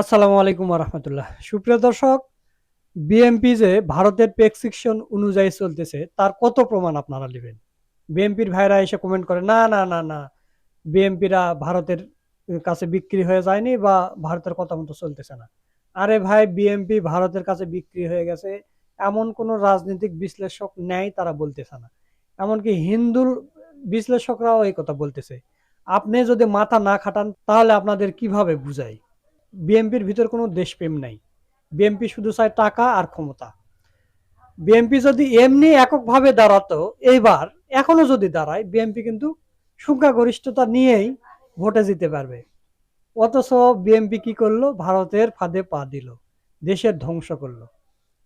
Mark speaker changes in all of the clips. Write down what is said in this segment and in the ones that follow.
Speaker 1: আসসালামু আলাইকুম রহমতুল্লাহ সুপ্রিয় দর্শক বিএমপি যে ভারতের প্রেসক্রিপশন অনুযায়ী চলতেছে, তার কত প্রমাণ আপনারা নেবেন? বিএমপির ভাইরা এসে কমেন্ট করে, না না না না বিএমপিরা ভারতের কাছে বিক্রি হয়ে যায়নি বা ভারতের কথা মতো চলতেছে না। আরে ভাই বিএমপি ভারতের কাছে বিক্রি হয়ে গেছে, এমন কোন রাজনৈতিক বিশ্লেষক নেয় তারা বলতেছে না। এমনকি হিন্দুর বিশ্লেষকরাও এই কথা বলতেছে। আপনি যদি মাথা না খাটান, তাহলে আপনাদের কীভাবে বুঝাই? বিএনপির ভিতর কোনো দেশপ্রেম নাই। বিএনপি শুধু চায় টাকা আর ক্ষমতা। বিএনপি যদি এমনি এককভাবে দাঁড়াতো, এইবার এখনও যদি দাঁড়ায়, বিএনপি কিন্তু সংখ্যাগরিষ্ঠতা নিয়েই ভোটে জিতে পারবে। অথচ বিএনপি কি করল? ভারতের ফাঁদে পা দিল, দেশের ধ্বংস করল।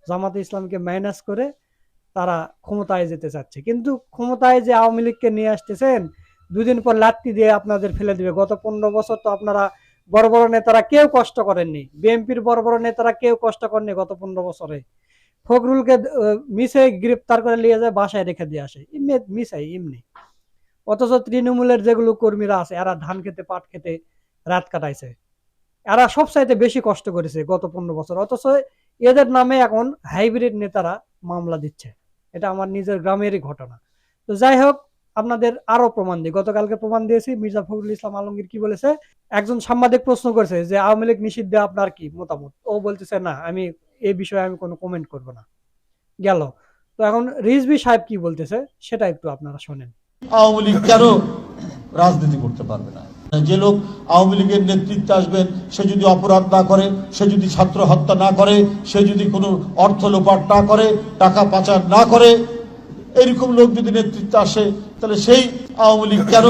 Speaker 1: জামাতে ইসলামকে মাইনাস করে তারা ক্ষমতায় যেতে চাচ্ছে। কিন্তু ক্ষমতায় যে আওয়ামী লীগকে নিয়ে আসতেছেন, দুদিন পর লাত্তি দিয়ে আপনাদের ফেলে দিবে। গত পনেরো বছর তো আপনারা বড় বড় নেতারা কেউ কষ্ট করেননি। বিএনপির বড় বড় নেতারা কেউ কষ্ট করেননি গত পনেরো বছরে। ফখরুলকে মিসে গ্রেপ্তার করে নিয়ে যায়, বাসায় রেখে দিয়ে আসে। মিসাই এমনি অথচ তৃণমূলের যেগুলো কর্মীরা আছে, এরা ধান খেতে, পাট খেতে রাত কাটাইছে। এরা সবচাইতে বেশি কষ্ট করেছে গত পনেরো বছর। অথচ এদের নামে এখন হাইব্রিড নেতারা মামলা দিচ্ছে। এটা আমার নিজের গ্রামেরই ঘটনা। তো যাই হোক আপনাদের আরও প্রমাণ দিই। গতকালকে প্রমাণ দিয়েছি, মির্জা ফখরুল ইসলাম আলমগীর কি বলেছে? একজন সাংবাদিক প্রশ্ন করেছে যে, আওয়ামী লীগ নিষিদ্ধ আপনার কি মতামত? ও বলতেছে, না, আমি এই বিষয়ে আমি কোনো কমেন্ট করব না। গেল। তো এখন রিজভি সাহেব কি বলতেছে, সেটা একটু আপনারা শোনেন।
Speaker 2: আওয়ামী লীগ কেন রাজনীতি করতে পারবে না? যে লোক আওয়ামী লীগের নেতৃত্বে আসবেন, সে যদি অপরাধ না করে, সে যদি ছাত্র হত্যা না করে, সে যদি কোনো অর্থ লোপাট না করে, টাকা পাচার না করে এরকম লোক যদি নেতৃত্বে আসে, তাহলে সেই আওয়ামী লীগ কেন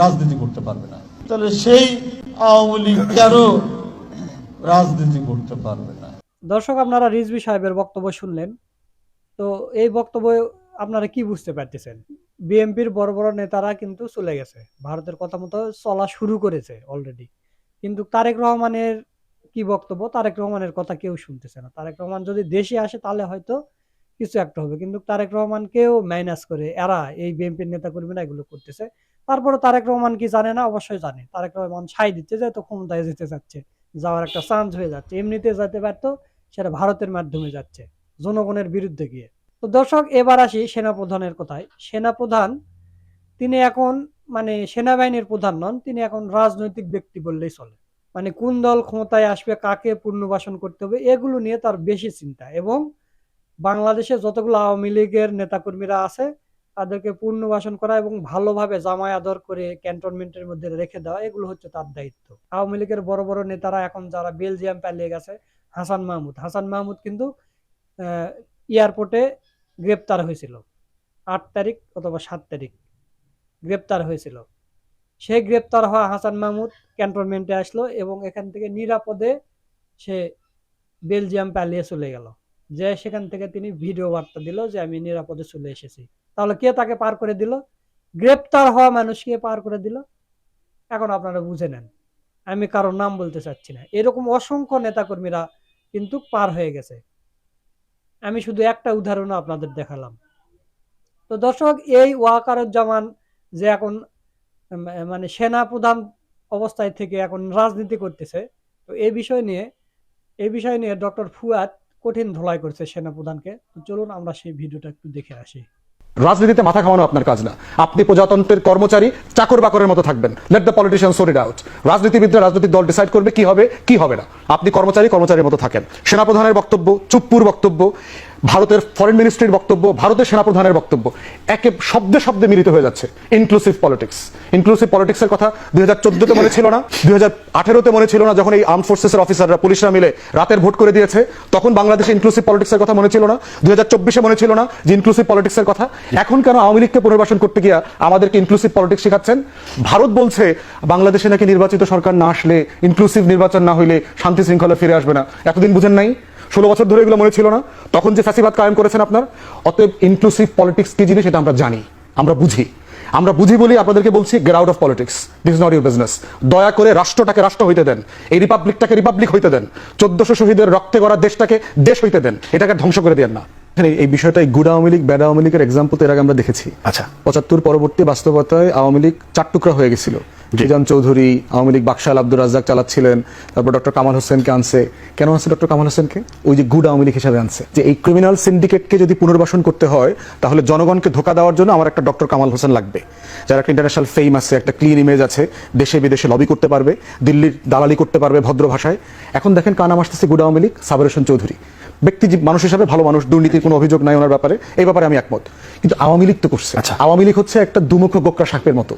Speaker 2: রাজনীতি করতে পারবে না? তাহলে সেই আওয়ামী লীগ কেন রাজনীতি করতে পারবে না?
Speaker 1: দর্শক, আপনারা রিজভি সাহেবের বক্তব্য শুনলেন। তো এই বক্তব্য আপনারা কি বুঝতে পারতেছেন? বিএনপির বড় বড় নেতারা কিন্তু চলে গেছে। ভারতের কথা মতো চলা শুরু করেছে অলরেডি কিন্তু তারেক রহমানের কি বক্তব্য? তারেক রহমানের কথা কেউ শুনতেছে না। তারেক রহমান যদি দেশে আসে, তাহলে হয়তো কিছু একটা হবে। কিন্তু তারেক রহমানকেও মাইনাস করে এরা এই বিএনপির নেতা কর্মীরা এগুলো করতেছে। তারপরে তারেক রহমান কি জানে না? অবশ্যই জানে। তারেক রহমান ছাই দিচ্ছে যে তো ক্ষমতায় যেতে চাচ্ছে যাওয়ার একটা চান্স হয়ে যাচ্ছে। এমনিতে যেতে পারতো সেটা ভারতের মাধ্যমে যাচ্ছে, জনগণের বিরুদ্ধে গিয়ে। তো দর্শক, এবার আসি সেনাপ্রধানের কথায়। সেনাপ্রধান, তিনি এখন মানে সেনাবাহিনীর প্রধান নন, তিনি এখন রাজনৈতিক ব্যক্তি বললেই চলে। মানে কোন দল ক্ষমতায় আসবে, কাকে পুনর্বাসন করতে হবে, এগুলো নিয়ে তার বেশি চিন্তা। এবং বাংলাদেশে যতগুলো আওয়ামী লীগের নেতাকর্মীরা আছে, তাদেরকে পুনর্বাসন করা এবং ভালোভাবে জামায় আদর করে ক্যান্টনমেন্টের মধ্যে রেখে দেওয়া, এগুলো হচ্ছে তার দায়িত্ব। আওয়ামী লীগের বড় বড় নেতারা এখন যারা বেলজিয়াম পালিয়ে গেছে, হাসান মাহমুদ। হাসান মাহমুদ কিন্তু এয়ারপোর্টে গ্রেপ্তার হয়েছিল। আট তারিখ অথবা সাত তারিখ গ্রেপ্তার হয়েছিল। সে গ্রেপ্তার হওয়া হাসান মাহমুদ ক্যান্টনমেন্টে আসলো এবং এখান থেকে নিরাপদে সে বেলজিয়াম পালিয়ে চলে গেল। যে সেখান থেকে তিনি ভিডিও বার্তা দিল যে আমি নিরাপদে চলে এসেছি। তাহলে কে তাকে পার করে দিল? গ্রেপ্তার হওয়া মানুষকে পার করে দিল? এখন আপনারা বুঝে নেন। আমি কারোর নাম বলতে চাচ্ছি না। এরকম অসংখ্য নেতাকর্মীরা কিন্তু পার হয়ে গেছে। আমি শুধু একটা উদাহরণ আপনাদের দেখালাম। তো দর্শক, এই ওয়াকারুজ্জামান যে এখন মানে সেনা প্রধান অবস্থায় থেকে এখন রাজনীতি করতেছে, তো এই বিষয় নিয়ে এই বিষয় নিয়ে ডক্টর ফুয়াদ কঠিন ধোলাই করছে সেনা প্রধানকে তো চলুন আমরা সেই ভিডিওটা একটু দেখে আসি।
Speaker 3: রাজনীতিতে মাথা খাওয়ানো আপনার কাজ না। আপনি প্রজাতন্ত্রের কর্মচারী, চাকর বাকরের মতো থাকবেন। Let the politician sort it out রাজনীতিবিদরা রাজনৈতিক দল ডিসাইড করবে কি হবে কি হবে না। আপনি কর্মচারী কর্মচারীর মতো থাকেন। সেনাপ্রধানের বক্তব্য, চুপ্পুর বক্তব্য ভারতের ফরেন মিনিস্ট্রির বক্তব্য, ভারতের সেনাপ্রধানের বক্তব্য, একে শব্দে শব্দে মিলিত হয়ে যাচ্ছে। ইনক্লুসিভ পলিটিক্স ইনক্লুসিভ পলিটিক্সের কথা দুই হাজার চোদ্দতে মনে ছিল না, দুই হাজার আঠেরোতে মনে ছিল না, যখন এই আর্ম ফোর্সেসের অফিসাররা পুলিশরা মিলে রাতের ভোট করে দিয়েছে, তখন বাংলাদেশে ইনক্লুসিভ পলিটিক্সের কথা মনে ছিল না, দুই হাজার চব্বিশে মনে ছিল না যে ইনক্লুসিভ পলিটিক্সের কথা। এখন কেন আওয়ামী লীগকে পুনর্বাসন করতে গিয়া আমাদেরকে ইনক্লুসিভ পলিটিক্স শেখাচ্ছেন? ভারত বলছে, বাংলাদেশে নাকি নির্বাচিত সরকার না আসলে ইনক্লুসিভ নির্বাচন না হইলে শান্তি শৃঙ্খলা ফিরে আসবে না। এতদিন বুঝেন নাই? ষোলো বছর ধরে এগুলো মনে ছিল না। তখন যে ফ্যাসিবাদ কায়েম করেছেন আপনার অতএব ইনক্লুসিভ পলিটিক্স কি জিনিস এটা আমরা জানি আমরা বুঝি। আমরা বুঝি বলি আপনাদেরকে বলছি get out of politics this is not your business দয়া করে রাষ্ট্রটাকে রাষ্ট্র হইতে দেন এই রিপাবলিকটাকে রিপাবলিক হইতে দেন চোদ্দশো শহীদের রক্তে করা দেশটাকে দেশ হইতে দেন এটাকে ধ্বংস করে দেন না। এই বিষয়টা এই গুড আওয়ামী লীগ ব্যাড আওয়ামী লীগের এক্সাম্পল তো এর আগে আমরা দেখেছি।
Speaker 4: আচ্ছা।
Speaker 3: পঁচাত্তর পরবর্তী বাস্তবতায় আওয়ামী লীগ চার টুকরা হয়ে গেছিল। জিজান চৌধুরী আওয়ামী লীগ বাকশাল আব্দুর রাজ্জাক চালাচ্ছিলেন তারপর ডক্টর কামাল হোসেনকে আনছে। কেন আনছে ডক্টর কামাল হোসেনকে? ওই যে গুড আওয়ামী লীগ হিসাবে আনছে। যে এই ক্রিমিনাল সিন্ডিকেটকে যদি পুনর্বাসন করতে হয় তাহলে জনগণকে ধোকা দেওয়ার জন্য আমার একটা ডক্টর কামাল হোসেন লাগবে। যার একটা ইন্টারন্যাশনাল ফেম আছে একটা ক্লিন ইমেজ আছে দেশে বিদেশে লবি করতে পারবে দিল্লির দালালি করতে পারবে ভদ্র ভাষায়। এখন দেখেন কার নাম আসতেছে গুড আওয়ামী লীগ? সাবর হোসেন চৌধুরী। ব্যক্তি মানুষ হিসাবে ভালো মানুষ দুর্নীতির কোনো অভিযোগ নাই ওনার ব্যাপারে। এই ব্যাপারে আমি একমত। কিন্তু আওয়ামী লীগ তো করছে। আচ্ছা। আওয়ামী লীগ হচ্ছে একটা দুমুখ গোকরা সাপের মতো।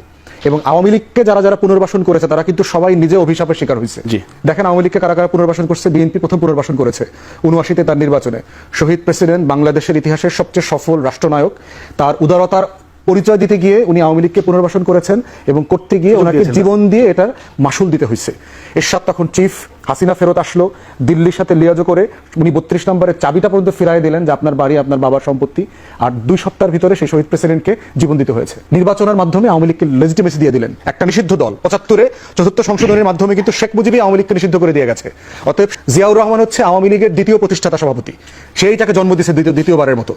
Speaker 3: এবং আওয়ামী লীগকে যারা যারা পুনর্বাসন করেছে তারা কিন্তু সবাই নিজে অভিশাপের শিকার হয়েছে।
Speaker 4: জি।
Speaker 3: দেখেন আওয়ামী লীগকে কারা কারা পুনর্বাসন করছে? বিএনপি প্রথম পুনর্বাসন করেছে উনআশিতে তার নির্বাচনে। শহীদ প্রেসিডেন্ট বাংলাদেশের ইতিহাসের সবচেয়ে সফল রাষ্ট্রনায়ক। তার উদারতার পরিচয় দিতে গিয়ে উনি আওয়ামী লীগকে পুনর্বাসন করেছেন এবং করতে গিয়ে ওনাকে জীবন দিয়ে এটার মাসুল দিতে হয়েছে। এরশাদ তখন চিফ হাসিনা ফেরত আসলো, দিল্লির সাথে লিয়াজো করে উনি বত্রিশ নম্বরের চাবিটা পর্যন্ত ফিরাই দিলেন যে আপনার বাড়ি, আপনার বাবার সম্পত্তি। আর দুই সপ্তাহের ভিতরে সেই শহীদ প্রেসিডেন্টকে জীবন দিতে হয়েছে। নির্বাচনের মাধ্যমে আওয়ামী লীগকে লেজিটিমেসি দিয়ে দিলেন একটা নিষিদ্ধ দল। পঁচাত্তরে চতুর্থ সংশোধনের মাধ্যমে কিন্তু শেখ মুজিবই আওয়ামী লীগকে নিষিদ্ধ করে দিয়ে গেছে। অতএব জিয়াউর রহমান হচ্ছে আওয়ামী লীগের দ্বিতীয় প্রতিষ্ঠাতা সভাপতি। সেই তাকে জন্ম দিয়েছে দ্বিতীয় দ্বিতীয়বারের মতো।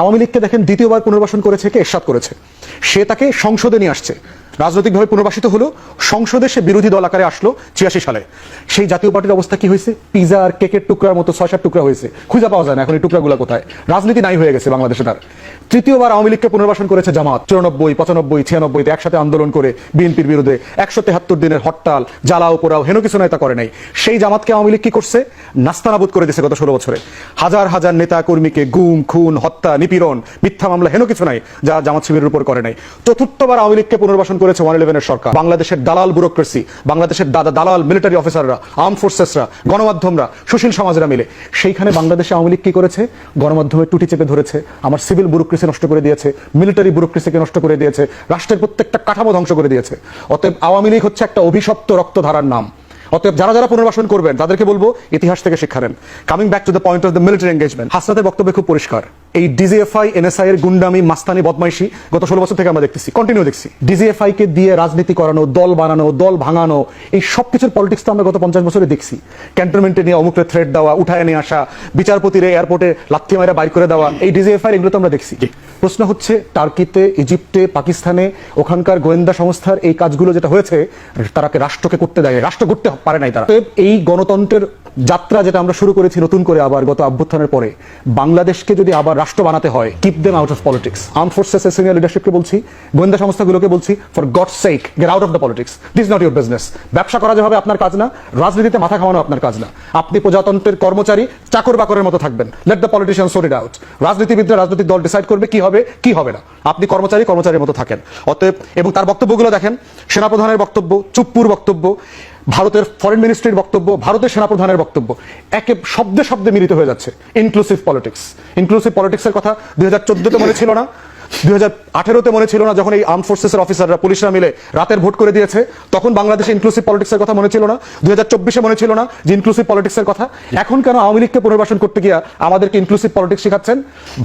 Speaker 3: আওয়ামী লীগকে দেখেন দ্বিতীয়বার পুনর্বাসন করেছে কে? এরশাদ করেছে। সে তাকে সংসদে নিয়ে আসছে। রাজনৈতিকভাবে পুনর্বাসিত হলো, সংসদে সে বিরোধী দল আকারে আসলো ছিয়াশি সালে। সেই জাতীয় পার্টির অবস্থা কি হয়েছে? পিজা আর কেকের টুকরার মতো ছয় সাত টুকরা হয়েছে। খুঁজে পাওয়া যায় না, এখন এই টুকরাগুলো কোথায়? রাজনীতি নাই হয়ে গেছে বাংলাদেশে তার। তৃতীয়বার আওয়ামী লীগকে পুনর্বাসন করেছে জামাত। চুরানব্বই, পঁচানব্বই, ছিয়ানব্বইতে একসাথে আন্দোলন করে বিএনপির বিরুদ্ধে একশো তেহাত্তর দিনের হরতাল জ্বালাও পোড়াও, হেন কিছু নয় তা করে নাই। সেই জামাতকে আওয়ামী লীগ কি করছে? নাস্তানাবুদ করে দিয়েছে গত ষোলো বছরে। হাজার হাজার নেতা কর্মীকে গুম, খুন, হত্যা, নিপীড়ন, মিথ্যা মামলা, হেন কিছু নাই যা জামাত শিবিরের উপর করে নাই। চতুর্থবার আওয়ামী লীগকে পুনর্বাসন করেছে ওয়ান ইলেভেনের সরকার। বাংলাদেশের দালাল ব্যুরোক্রেসি, বাংলাদেশের দাদা দালাল মিলিটারি অফিসাররা আর্ম ফোর্সেসরা, গণমাধ্যমরা, সুশীল সমাজরা মিলে। সেইখানে বাংলাদেশে আওয়ামী লীগ কি করেছে? গণমাধ্যমের টুটি চেপে ধরেছে আমার সিভিল ব্যুরোক্রেসি নষ্ট করে দিয়েছে মিলিটারি ব্যুরোক্রেসিকে নষ্ট করে দিয়েছে, রাষ্ট্রের প্রত্যেকটা কাঠামো ধ্বংস করে দিয়েছে। অতএব আওয়ামী লীগ হচ্ছে একটা অভিশপ্ত রক্তধারার নাম। অতএব যারা যারা পুনর্বাসন করবেন, তাদেরকে বলব, ইতিহাস থেকে শিক্ষা নেন। Coming back to the point of the military engagement হাসনাতের বক্তব্য খুব পরিষ্কার। এই ডিজিএফআই এনএসআই এর গুন্ডামি, মাস্তানি, বদমাইশি গত ষোলো বছর থেকে আমরা দেখতেছি। কন্টিনিউ দেখছি। ডিজিএফআই কে দিয়ে রাজনীতি করানো, দল বানানো, দল ভাঙানো, এই সব কিছুর পলিটিক্স তো আমরা গত পঞ্চাশ বছরে দেখছি। ক্যান্টনমেন্টে নিয়ে অমুকরে থ্রেড দেওয়া, উঠায় নিয়ে আসা, বিচারপতির এয়ারপোর্টে লাথি মারা বাইর করে দেওয়া, এই ডিজিএফআই এগুলো তো আমরা দেখছি। প্রশ্ন হচ্ছে, টার্কিতে, ইজিপ্টে, পাকিস্তানে ওখানকার গোয়েন্দা সংস্থার এই কাজগুলো যেটা হয়েছে তারাকে রাষ্ট্রকে করতে দেয় রাষ্ট্র করতে পারে নাই তারা। এই গণতন্ত্রের যাত্রা যেটা আমরা শুরু করেছি নতুন করে আবার গত অভ্যুত্থানের পরে, বাংলাদেশকে যদি আবার রাষ্ট্র বানাতে হয় keep them out of politics arm forces senior লিডারশিপকে বলছি, গোয়েন্দা সংস্থাগুলোকে বলছি for God sake get out of the politics this not your business ব্যবসা করা যেভাবে আপনার কাজ না, রাজনীতিতে মাথা খাওয়ানো আপনার কাজ না। আপনি প্রজাতন্ত্রের কর্মচারী চাকর বাকরের মতো থাকবেন। Let the politician sort it out রাজনীতিবিদরা রাজনৈতিক দল ডিসাইড করবে, কি হবে? কি হবে না? আপনি কর্মচারী কর্মচারীর মতো থাকেন। অতএব, এবং তার বক্তব্যগুলো দেখেন, সেনাপ্রধানের বক্তব্য, চুপ্পুর বক্তব্য, ভারতের ফরেন মিনিস্ট্রির বক্তব্য, ভারতের সেনাপ্রধানের বক্তব্য, একে শব্দে শব্দে মিলিত হয়ে যাচ্ছে ইনক্লুসিভ পলিটিক্স ইনক্লুসিভ পলিটিক্সের কথা দুই হাজার চোদ্দতে মনে ছিল না? দুই মনে ছিল না যখন এই আর্ম ফোর্সেসের অফিসাররা পুলিশরা মিলে রাতের ভোট করে দিয়েছে, তখন বাংলাদেশে ইনক্লুসিভ পলিটিক্সের কথা মনে ছিল না। দুই হাজার চব্বিশে মনে ছিল না যে ইনক্লুসিভ পলিটিক্সের কথা। এখন কেন আওয়ামী লীগকে পুনর্বাসন করতে গিয়া আমাদেরকে ইনক্লুসিভ পলিটিক্স শেখাচ্ছেন?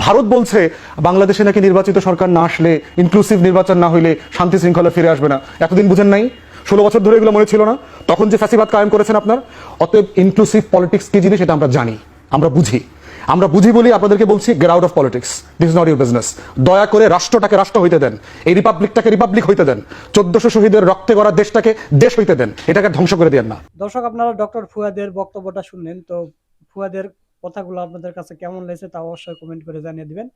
Speaker 3: ভারত বলছে, বাংলাদেশে নাকি নির্বাচিত সরকার না আসলে ইনক্লুসিভ নির্বাচন না হইলে শান্তি শৃঙ্খলা ফিরে আসবে না। এতদিন বুঝেন নাই? ষোলো বছর ধরে এগুলো মনে ছিল না। তখন যে ফ্যাসিবাদ কায়েম করেছেন আপনার, অতএব ইনক্লুসিভ পলিটিক্স কি জিনিস সেটা আমরা জানি, আমরা বুঝি। আমরা বুঝি বলি আপনাদেরকে বলছি get out of politics this not your business দয়া করে রাষ্ট্রটাকে রাষ্ট্র হইতে দেন। এই রিপাবলিকটাকে রিপাবলিক হইতে দেন। চোদ্দশো শহীদের রক্তে গড়া দেশটাকে দেশ হইতে দেন। এটাকে ধ্বংস করে দেন না।
Speaker 1: দর্শক, আপনারা ডক্টর ফুয়াদের বক্তব্যটা শুনলেন। তো ফুয়াদের কথাগুলো আপনাদের কাছে কেমন লেগেছে তা অবশ্যই কমেন্ট করে জানিয়ে দিবেন।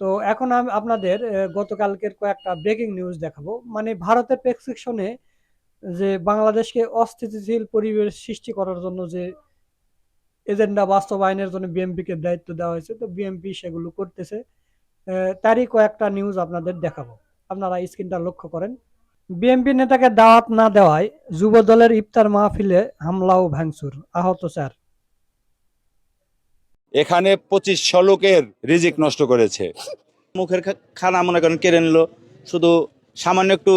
Speaker 1: তো এখন আমি, আপনাদের গতকালকের কয়েকটা ব্রেকিং নিউজ দেখাবো। মানে ভারতের প্রেসক্রিপশনে যে বাংলাদেশকে অস্থিতিশীল পরিবেশ সৃষ্টি করার জন্য যে এজেন্ডা বাস্তবায়নের জন্য বিএমপিকে দায়িত্ব দেওয়া হয়েছে। তো বিএমপি সেগুলো করতেছে। আহ, তারই কয়েকটা নিউজ আপনাদের দেখাবো। আপনারা স্ক্রিনটা লক্ষ্য করেন। বিএনপি নেতাকে দাওয়াত না দেওয়ায় যুব দলের ইফতার মাহফিলে হামলা ও ভাঙচুর। আহত স্যার।
Speaker 4: এখানে পঁচিশশো লোকের রিজিক নষ্ট করেছে। মুখের খানা মনে করেন কেড়ে নিল। শুধু সামান্য একটু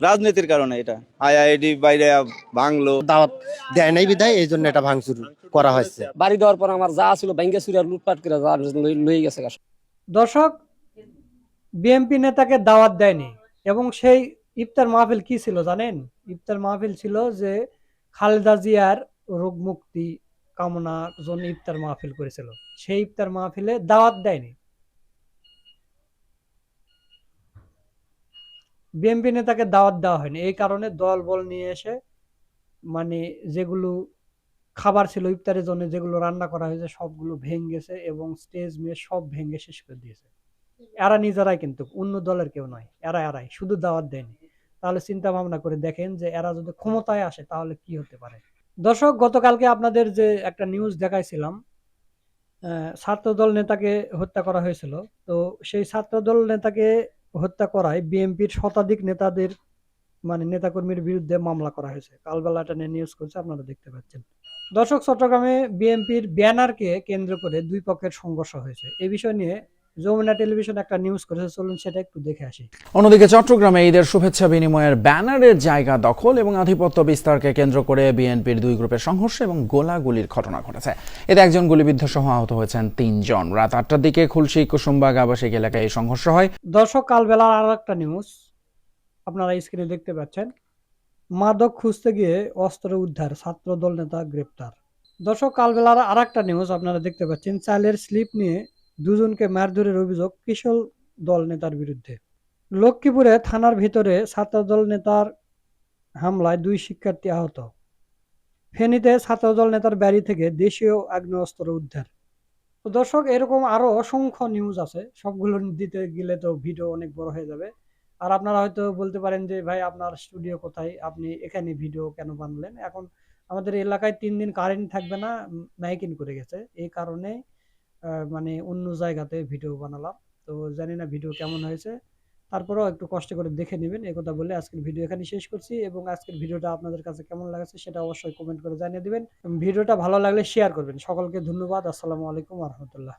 Speaker 4: রাজনীতির কারণে এটা। আইআইডি বাইরে বাংলো।
Speaker 5: দাওয়াত দেয় নাই বিদায় এই জন্য এটা ভাঙচুর করা হয়েছে।
Speaker 6: বাড়ি দেওয়ার পর আমার যা ছিল ব্যাংকে চুরি আর লুটপাট করে যা লই- লই গেছে।
Speaker 1: দর্শক বিএনপি নেতাকে দাওয়াত দেয়নি এবং সেই ইফতার মাহফিল কি ছিল জানেন? ইফতার মাহফিল ছিল যে খালেদা জিয়ার রোগ মুক্তি কামনার জন্য ইফতার মাহফিল করেছিল। সেই ইফতার মাহফিলে দাওয়াত দেয়নি। বিএনপি নেতাকে দাওয়াত দেওয়া হয়নি। এই কারণে দল বল নিয়ে এসে মানে যেগুলো খাবার ছিল, ইফতারের জন্য যেগুলো রান্না করা হয়েছে, সবগুলো ভেঙে গেছে এবং স্টেজ মেয়ে সব ভেঙে শেষ করে দিয়েছে। এরা নিজেরাই কিন্তু, অন্য দলের কেউ নয়, এরা এরাই, শুধু দাওয়াত দেয়নি। তাহলে চিন্তা ভাবনা করে দেখেন যে এরা যদি ক্ষমতায় আসে তাহলে কি হতে পারে। দর্শক, গতকালকে আপনাদের যে একটা নিউজ দেখাইছিলাম ছাত্রদল নেতাকে হত্যা করা হয়েছিল। তো সেই ছাত্রদল নেতাকে হত্যা করায় বিএনপির শতাধিক নেতাদের মানে নেতাকর্মীর বিরুদ্ধে মামলা করা হয়েছে। কালবেলা এটা নিয়ে নিউজ করছে, আপনারা দেখতে পাচ্ছেন। দর্শক, চট্টগ্রামে বিএনপির ব্যানারকে কেন্দ্র করে দুই পক্ষের সংঘর্ষ হয়েছে। এ বিষয় নিয়ে যমুনা টেলিভিশন একটা নিউজ করেছে চলুন সেটা একটু দেখে আসি।
Speaker 7: অন্যদিকে চট্টগ্রামে ঈদের শুভেচ্ছা বিনিময়ের ব্যানারের জায়গা দখল এবং আধিপত্য বিস্তারকে কেন্দ্র করে বিএনপির দুই গ্রুপের সংঘর্ষ এবং গোলাগুলির ঘটনা ঘটেছে। এতে একজন গুলিবিদ্ধ সহ আহত হয়েছেন তিনজন। রাত আটটার দিকে খুলশি কুসুমবাগ আবাসিক এলাকায় এই সংঘর্ষ হয়।
Speaker 1: দর্শক কালবেলার আর একটা নিউজ আপনারা স্ক্রিনে দেখতে পাচ্ছেন। মাদক খুঁজতে গিয়ে অস্ত্র উদ্ধার ছাত্র দল নেতা গ্রেপ্তার। দর্শক কালবেলার আর একটা নিউজ আপনারা দেখতে পাচ্ছেন। চালের স্লিপ নিয়ে দুজনকে মারধরের অভিযোগ কিশোর দল নেতার বিরুদ্ধে। লক্ষ্মীপুরে থানার ভিতরে ছাত্রদল নেতার হামলায় দুই শিক্ষার্থী আহত। ফেনীতে ছাত্রদল নেতার বাড়ি থেকে দেশীয় আগ্নেয়াস্ত্র উদ্ধার। তো দর্শক, এরকম আরও অসংখ্য নিউজ আছে। সবগুলো দিতে গেলে তো ভিডিও অনেক বড় হয়ে যাবে। আর আপনারা হয়তো বলতে পারেন যে, ভাই, আপনার স্টুডিও কোথায়? আপনি এখানে ভিডিও কেন বানালেন? এখন আমাদের এলাকায় তিন দিন কারেন্ট থাকবে না, মাইকিং করে গেছে। এই কারণে মানে অন্য জায়গাতে ভিডিও বানালাম। তো জানি না ভিডিও কেমন হয়েছে। তারপরেও একটু কষ্ট করে দেখে নেবেন। এই কথা বলে আজকের ভিডিও এখানে শেষ করছি এবং আজকের ভিডিওটা আপনাদের কাছে কেমন লাগছে সেটা অবশ্যই কমেন্ট করে জানিয়ে দেবেন। ভিডিওটা ভালো লাগলে শেয়ার করবেন। সকলকে ধন্যবাদ। আসসালামু আলাইকুম রহমতুল্লাহ।